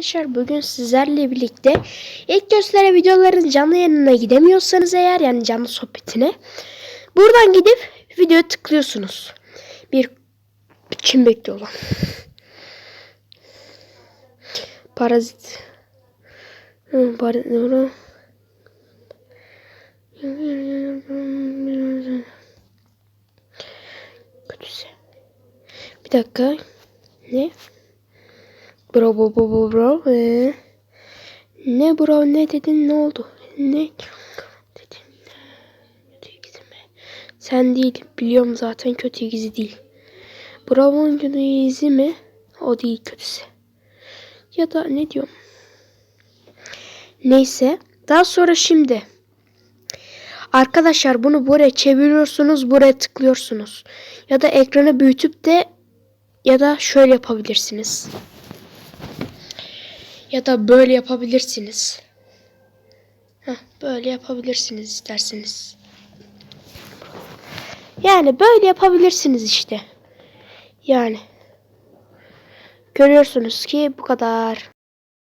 arkadaşlar bugün sizlerle birlikte ilk gösteri videoların canlı yayınına gidemiyorsanız eğer yani canlı sohbetine buradan gidip videoya tıklıyorsunuz. Bir kim bekliyor lan? Parazit. Hı, Parazit. Kötüse. Bir dakika. Ne? Bro bro bro bro. Ee, ne bro ne dedin ne oldu? Ne dedin? Kötü mi? Sen değil. Biliyorum zaten kötü ikizi değil. Kötü ikizi mi? O değil kötüsü. Ya da ne diyorum? Neyse. Daha sonra şimdi. Arkadaşlar bunu buraya çeviriyorsunuz. Buraya tıklıyorsunuz. Ya da ekranı büyütüp de ya da şöyle yapabilirsiniz. Ya da böyle yapabilirsiniz. Heh, böyle yapabilirsiniz isterseniz. Yani böyle yapabilirsiniz işte. Yani. Görüyorsunuz ki bu kadar.